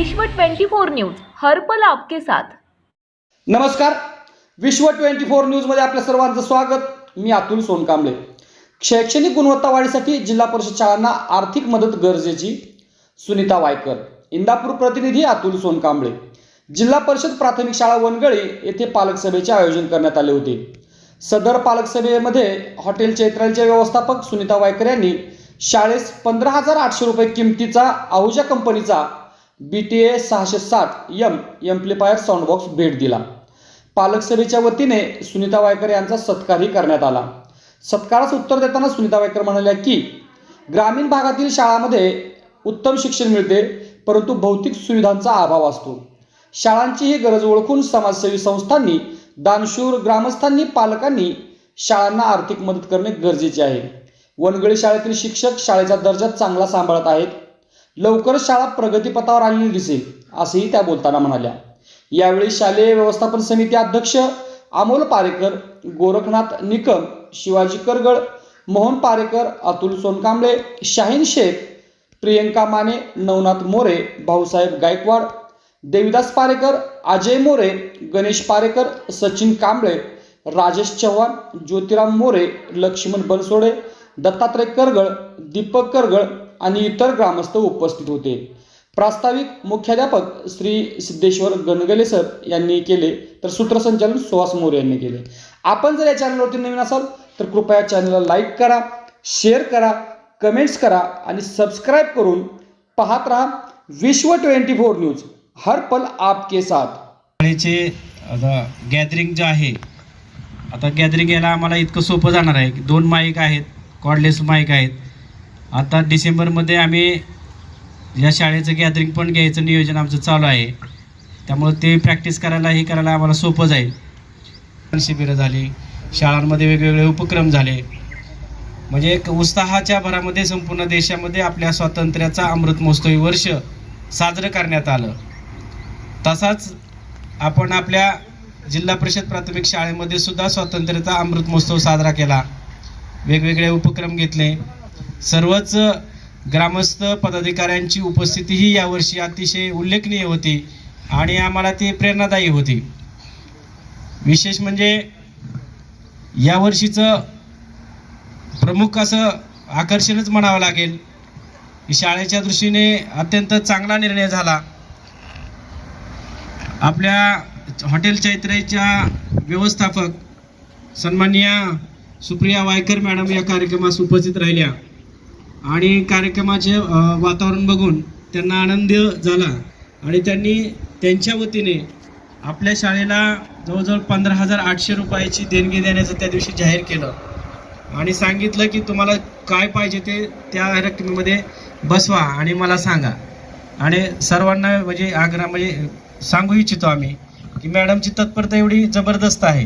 विश्व 24 न्यूज हरपल आपके साथ. नमस्कार. विश्व ट्वेंटी फोर न्यूजमध्ये आपल्या सर्वांचं स्वागत. मी अतुल सोनकांबळे. शैक्षणिक गुणवत्ता वाढीसाठी जिल्हा परिषद शाळांना आर्थिक मदत गरजेची सुनीता वायकर. इंदापूर प्रतिनिधी अतुल सोनकांबळे. जिल्हा परिषद प्राथमिक शाळा वनगळी येथे पालक सभेचे आयोजन करण्यात आले होते. सदर पालक सभेमध्ये हॉटेल चैत्रालचे व्यवस्थापक सुनीता वायकर यांनी शाळेस पंधरा हजार आठशे रुपये किमतीचा आहुजा कंपनीचा बी टी ए सहाशे साठ यम एम्प्लिफायर साऊंडबॉक्स भेट दिला. पालक सभेच्या वतीने सुनीता वायकर यांचा सत्कारही करण्यात आला. सत्कारास उत्तर देताना सुनीता वायकर म्हणाल्या की ग्रामीण भागातील शाळांमध्ये उत्तम शिक्षण मिळते परंतु भौतिक सुविधांचा अभाव असतो. शाळांची ही गरज ओळखून समाजसेवी संस्थांनी दानशूर ग्रामस्थांनी पालकांनी शाळांना आर्थिक मदत करणे गरजेचे आहे. वनगळी शाळेतील शिक्षक शाळेचा दर्जा चांगला सांभाळत आहेत. लवकर शाळा प्रगतीपथावर आलेली दिसेल असंही त्या बोलताना म्हणाल्या. यावेळी शालेय व्यवस्थापन समिती अध्यक्ष अमोल पारेकर गोरखनाथ निकम शिवाजी करगळ मोहन पारेकर अतुल सोनकांबळे शाहीन शेख प्रियंका माने नवनाथ मोरे भाऊसाहेब गायकवाड देविदास पारेकर अजय मोरे गणेश पारेकर सचिन कांबळे राजेश चव्हाण ज्योतिराम मोरे लक्ष्मण बनसोडे दत्तात्रय करगळ दीपक करगळ आणि इतर ग्रामस्थ उपस्थित होते. प्रास्ताविक मुख्याध्यापक श्री सिद्धेश्वर गणगले सर यांनी केले तर सूत्रसंचालन सुहास मोरे यांनी केले. आपण जर या चॅनलवरती नवीन असाल तर कृपया चॅनलला लाईक करा शेअर करा कमेंट्स करा आणि सबस्क्राईब करून पाहत राहा विश्व ट्वेंटी फोर न्यूज. हर पल आपके साथ. शाळेचे आता गॅदरिंग जे आहे आता गॅदरिंग यायला आम्हाला इतकं सोपं जाणार आहे की दोन माईक आहेत कॉर्डलेस माईक आहेत. आता डिसेंबरमध्ये आम्ही या शाळेचं गॅदरिंग पण घ्यायचं नियोजन आमचं चालू आहे. त्यामुळं ते प्रॅक्टिस करायला हे करायला आम्हाला सोपं जाईल. शिबिरं झाली शाळांमध्ये वेगवेगळे उपक्रम झाले. म्हणजे एक उत्साहाच्या भरामध्ये संपूर्ण देशामध्ये आपल्या स्वातंत्र्याचा अमृत महोत्सवी वर्ष साजरं करण्यात आलं. तसाच आपण आपल्या जिल्हा परिषद प्राथमिक शाळेमध्ये सुद्धा स्वातंत्र्याचा अमृत महोत्सव साजरा केला. वेगवेगळे उपक्रम घेतले. सर्वच ग्रामस्थ पदाधिकाऱ्यांची उपस्थितीही यावर्षी अतिशय उल्लेखनीय होती आणि आम्हाला ती प्रेरणादायी होती. विशेष म्हणजे यावर्षीचं प्रमुख असं आकर्षणच म्हणावं लागेल शाळेच्या दृष्टीने अत्यंत चांगला निर्णय झाला. आपल्या हॉटेल चैत्रेच्या व्यवस्थापक सन्माननीय सुप्रिया वायकर मॅडम या कार्यक्रमास उपस्थित राहिल्या. आणि कार्यक्रमाचे वातावरण बघून त्यांना आनंद झाला. आणि त्यांनी त्यांच्या वतीने आपल्या शाळेला जवळजवळ पंधरा हजार आठशे रुपयाची देणगी देण्याचं त्या दिवशी जाहीर केलं. आणि सांगितलं की तुम्हाला काय पाहिजे ते त्या रकमेमध्ये बसवा आणि मला सांगा. आणि सर्वांना म्हणजे आग्रह म्हणजे सांगू इच्छितो आम्ही की मॅडमची तत्परता एवढी जबरदस्त आहे.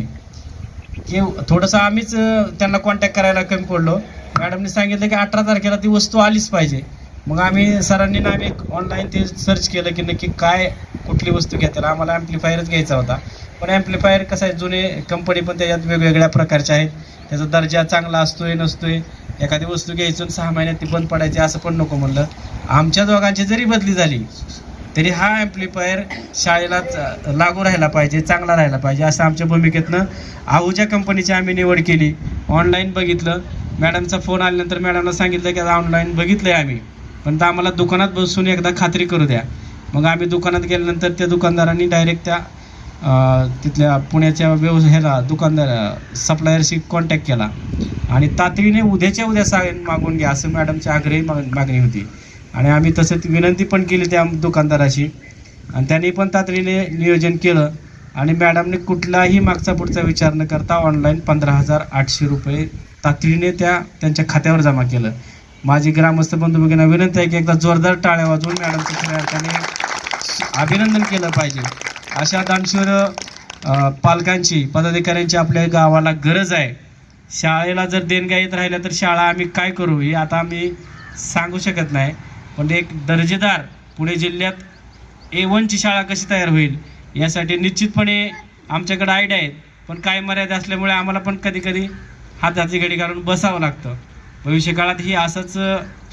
की थोडंसं आम्हीच त्यांना कॉन्टॅक्ट करायला कमी पडलो. मॅडमने सांगितलं की अठरा तारखेला ती वस्तू आलीच पाहिजे. मग आम्ही सरांनी ना आम्ही ऑनलाईन ते सर्च केलं की नक्की काय कुठली वस्तू घेतात. आम्हाला ॲम्प्लिफायरच घ्यायचा होता. पण ॲम्प्लिफायर कसं आहे जुने कंपनी पण त्याच्यात वेगवेगळ्या प्रकारच्या आहेत. त्याचा दर्जा चांगला असतोय नसतोय. एखादी वस्तू घ्यायची सहा महिन्यात ती बंद पडायची असं पण नको म्हणलं. आमच्या दोघांची जरी बदली झाली तरी हा ॲम्प्लिफायर शाळेला लागू राहायला पाहिजे चांगला राहायला पाहिजे असं आमच्या भूमिकेतनं आहूच्या कंपनीची आम्ही निवड केली. ऑनलाईन बघितलं. मॅडमचा फोन आल्यानंतर मॅडमला सांगितलं की आता ऑनलाईन बघितलं आहे आम्ही. पण तर आम्हाला दुकानात बसून एकदा खात्री करू द्या. मग आम्ही दुकानात गेल्यानंतर त्या दुकानदारांनी डायरेक्ट त्या तिथल्या पुण्याच्या व्यव ह्याला दुकानदार सप्लायरशी कॉन्टॅक्ट केला. आणि तातडीने उद्याच्या उद्या सा मागून घ्या असं मॅडमची आग्रही मागणी होती. आणि आम्ही तसं विनंती पण केली त्या दुकानदाराशी. आणि त्यांनी पण तातडीने नियोजन केलं. आणि मॅडमने कुठलाही मागचा पुढचा विचार न करता ऑनलाईन पंधरा हजार आठशे रुपये तातडीने त्या त्यांच्या खात्यावर जमा केलं. माझी ग्रामस्थ बंधू भगिना विनंती आहे की एकदा जोरदार टाळ्या वाजवून मॅडमचं खऱ्या अर्थाने अभिनंदन केलं पाहिजे. अशा दानशूर पालकांची पदाधिकाऱ्यांची आपल्या गावाला गरज आहे. शाळेला जर देणग्या येत राहिल्या तर शाळा आम्ही काय करू हे आता आम्ही सांगू शकत नाही. पण एक दर्जेदार पुणे जिल्ह्यात ए वनची शाळा कशी तयार होईल यासाठी निश्चितपणे आमच्याकडे आयडिया आहेत. पण काय मर्यादा असल्यामुळे आम्हाला पण कधी कधी हाताची घडी घालून बसावं लागतं. भविष्यकाळात ही असंच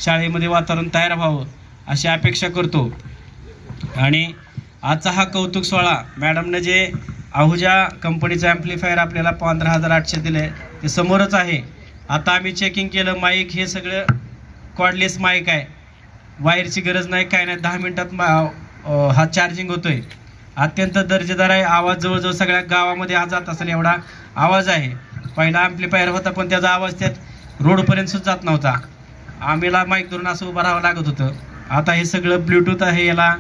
शाळेमध्ये वातावरण तयार व्हावं अशी अपेक्षा करतो. आणि आजचा हा कौतुक सोहळा मॅडमनं जे आहुजा कंपनीचं ॲम्प्लिफायर आपल्याला पंधरा हजार आठशे दिले ते समोरच आहे. आता आम्ही चेकिंग केलं माईक हे सगळं कॉर्डलेस माईक आहे. वायरची गरज नाही काय नाही. दहा मिनिटात मा हा चार्जिंग होतोय. अत्यंत दर्जेदार आहे. आवाज जवळजवळ सगळ्या गावामध्ये आज जात असेल एवढा आवाज आहे. पहिला ॲम्प्लिफायर होता पण त्याचा आवाज त्यात रोडपर्यंत जात नव्हता. आम्हीला माईक धरून असं उभं राहावं लागत होतं. आता हे सगळं ब्ल्यूटूथ आहे याला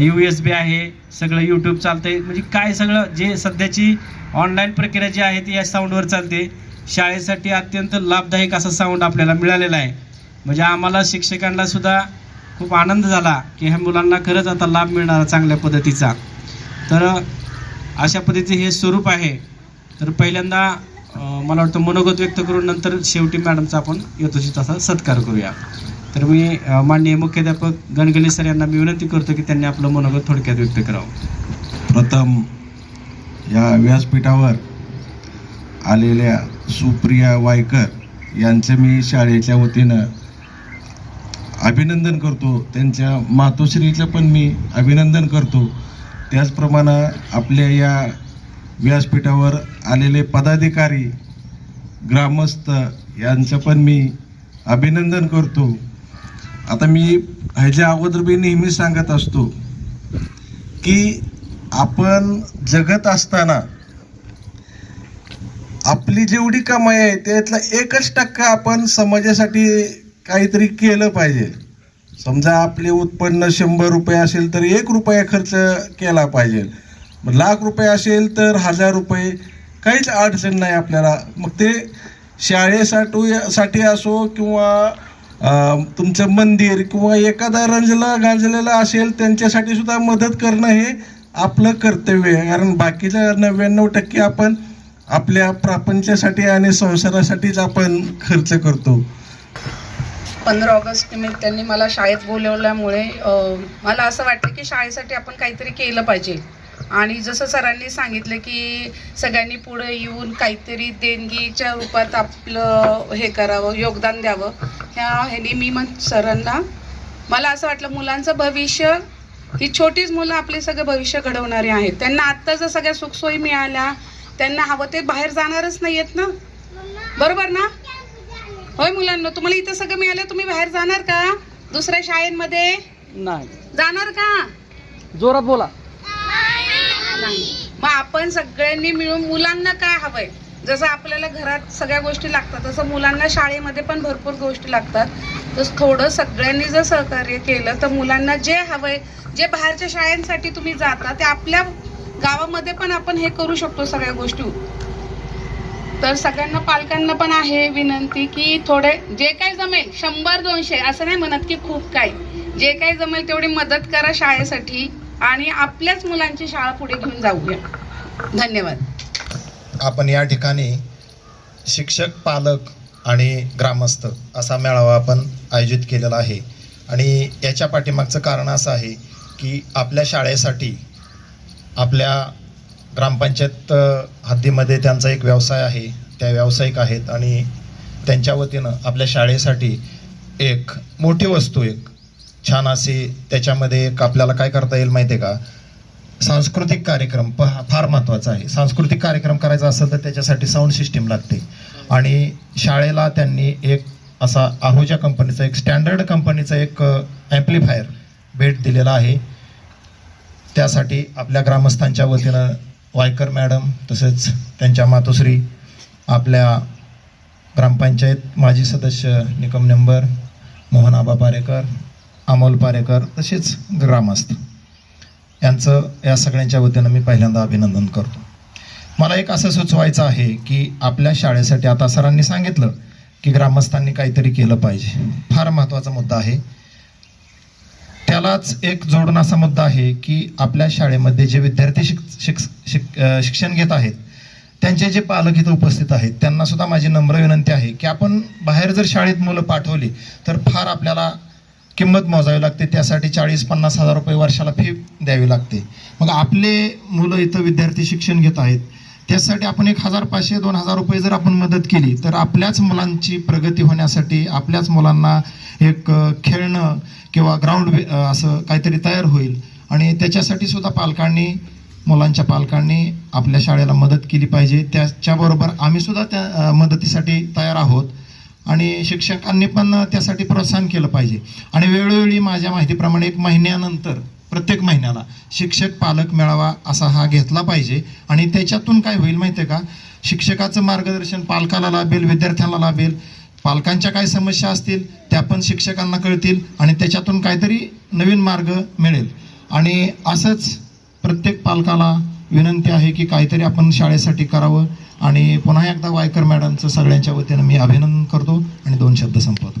यू एस बी आहे सगळं यूट्यूब चालतंय. म्हणजे काय सगळं जे सध्याची ऑनलाईन प्रक्रिया जी आहे ती या साऊंडवर चालते. शाळेसाठी अत्यंत लाभदायक असा साऊंड आपल्याला मिळालेला आहे. म्हणजे आम्हाला शिक्षकांना सुद्धा खूप आनंद झाला की ह्या मुलांना खरंच आता लाभ मिळणार चांगल्या पद्धतीचा. तर अशा पद्धतीचे हे स्वरूप आहे. तर पहिल्यांदा मला वाटतं मनोगत व्यक्त करून नंतर शेवटी मॅडमचा आपण यथोचित असा सत्कार करूया. तर मी माननीय मुख्याध्यापक गणगले सर यांना मी विनंती करतो की त्यांनी आपलं मनोगत थोडक्यात व्यक्त करावं. प्रथम या व्यासपीठावर आलेल्या सुप्रिया वायकर यांचं मी शाळेच्या वतीनं अभिनंदन करतो. त्यांच्या मातोश्रीचं पण मी अभिनंदन करतो. त्याचप्रमाणे आपल्या या व्यासपीठावर आलेले पदाधिकारी ग्रामस्थ यांचं पण मी अभिनंदन करतो. आता मी ह्याच्या अगोदर मी नेहमी सांगत असतो की आपण जगत असताना आपली जेवढी कमाई आहे त्यातला एकच टक्का आपण समाजासाठी काहीतरी केलं पाहिजे. समजा आपले उत्पन्न शंभर रुपये असेल तर एक रुपया खर्च केला पाहिजे. मग लाख रुपये असेल तर हजार रुपये. काहीच अडचण नाही आपल्याला. मग ते शाळेसाठी साठी असो किंवा तुमचं मंदिर किंवा एखादा रंजला गांजलेला असेल त्यांच्यासाठी सुद्धा मदत करणं हे आपलं कर्तव्य आहे. कारण बाकीच्या नव्याण्णव टक्के आपण आपल्या प्रापंचासाठी आणि संसारासाठीच आपण खर्च करतो. पंधरा ऑगस्ट निमित्त त्यांनी मला शाळेत बोलवल्यामुळे मला असं वाटतं की शाळेसाठी आपण काहीतरी केलं पाहिजे. आणि जसं सरांनी सांगितलं की सगळ्यांनी पुढे येऊन काहीतरी देणगीच्या रूपात आपलं हे करावं योगदान द्यावं ह्या ह्यानी मी मग सरांना मला असं वाटलं मुलांचं भविष्य ही छोटीच मुलं आपले सगळं भविष्य घडवणारी आहेत. त्यांना आत्ता जर सगळ्या सुखसोयी मिळाल्या त्यांना हवं ते बाहेर जाणारच नाही आहेत ना? बरोबर ना? होय मुलांना तुम्हाला इथं सगळं मिळालं तुम्ही बाहेर जाणार का? दुसऱ्या शाळेमध्ये? नाही. जाणार का? जोरात बोला. नाही. मग आपण सगळ्यांनी मिळून मुलांना काय हवंय? जसं आपल्याला घरात सगळ्या गोष्टी लागतात तसं मुलांना शाळेमध्ये पण भरपूर गोष्टी लागतात. तसं थोडं सगळ्यांनी जर सहकार्य केलं तर मुलांना जे हवंय जे बाहेरच्या शाळांसाठी तुम्ही जाता ते आपल्या गावामध्ये पण आपण हे करू शकतो सगळ्या गोष्टी. तर सगळ्यांना पालकांना पण आहे विनंती की थोडे जे काही जमेल शंभर दोनशे असं नाही म्हणत की खूप काय जे काही जमेल तेवढी मदत करा शाळेसाठी आणि आपल्याच मुलांची शाळा पुढे घेऊन जाऊया. धन्यवाद. आपण या ठिकाणी शिक्षक पालक आणि ग्रामस्थ असा मेळावा आपण आयोजित केलेला आहे. आणि याच्या पाठीमागचं कारण असं आहे की आपल्या शाळेसाठी आपल्या ग्रामपंचायत हद्दीमध्ये त्यांचा एक व्यवसाय आहे त्या व्यावसायिक आहेत आणि त्यांच्या वतीनं आपल्या शाळेसाठी एक मोठी वस्तू एक छान अशी त्याच्यामध्ये एक आपल्याला काय करता येईल माहिती आहे का? सांस्कृतिक कार्यक्रम प फार महत्त्वाचा आहे. सांस्कृतिक कार्यक्रम करायचा असेल तर त्याच्यासाठी साऊंड सिस्टीम लागते. आणि शाळेला त्यांनी एक असा आहुजा कंपनीचा एक स्टँडर्ड कंपनीचा एक ॲम्प्लिफायर भेट दिलेला आहे. त्यासाठी आपल्या ग्रामस्थांच्या वतीनं वायकर मॅडम तसेच त्यांच्या मातोश्री आपल्या ग्रामपंचायत माजी सदस्य निकम नंबर मोहन आबा पारेकर अमोल पारेकर तसेच ग्रामस्थ. यांचं या सगळ्यांच्या वतीनं मी पहिल्यांदा अभिनंदन करतो. मला एक असं सुचवायचं आहे की आपल्या शाळेसाठी आता सरांनी सांगितलं की ग्रामस्थांनी काहीतरी केलं पाहिजे. फार महत्त्वाचा मुद्दा आहे. त्यालाच एक जोडून असा मुद्दा आहे की आपल्या शाळेमध्ये जे विद्यार्थी शिक शिक शिक शिक्षण घेत आहेत त्यांचे जे पालक इथं उपस्थित आहेत त्यांना सुद्धा माझी नम्र विनंती आहे की आपण बाहेर जर शाळेत मुलं पाठवली तर फार आपल्याला किंमत मोजावी लागते. त्यासाठी चाळीस पन्नास हजार रुपये वर्षाला फी द्यावी लागते. मग आपले मुलं इथं विद्यार्थी शिक्षण घेत आहेत त्यासाठी आपण एक हजार पाचशे दोन हजार रुपये जर आपण मदत केली तर आपल्याच मुलांची प्रगती होण्यासाठी आपल्याच मुलांना एक खेळणं किंवा ग्राउंड असं काहीतरी तयार होईल. आणि त्याच्यासाठी सुद्धा पालकांनी मुलांच्या पालकांनी आपल्या शाळेला मदत केली पाहिजे. त्याच्याबरोबर आम्हीसुद्धा त्या मदतीसाठी तयार आहोत. आणि शिक्षकांनी पण त्यासाठी प्रोत्साहन केलं पाहिजे. आणि वेळोवेळी माझ्या माहितीप्रमाणे एक महिन्यानंतर प्रत्येक महिन्याला. शिक्षक पालक मेळावा असा हा घेतला पाहिजे. आणि त्याच्यातून काय होईल माहिती आहे का? शिक्षकाचं मार्गदर्शन पालकाला लाभेल विद्यार्थ्यांना लाभेल. पालकांच्या काय समस्या असतील त्या पण शिक्षकांना कळतील आणि त्याच्यातून काहीतरी नवीन मार्ग मिळेल. आणि असंच प्रत्येक पालकाला विनंती आहे की काहीतरी आपण शाळेसाठी करावं. आणि पुन्हा एकदा वायकर मॅडमचं सगळ्यांच्या वतीनं मी अभिनंदन करतो आणि दोन शब्द संपवतो.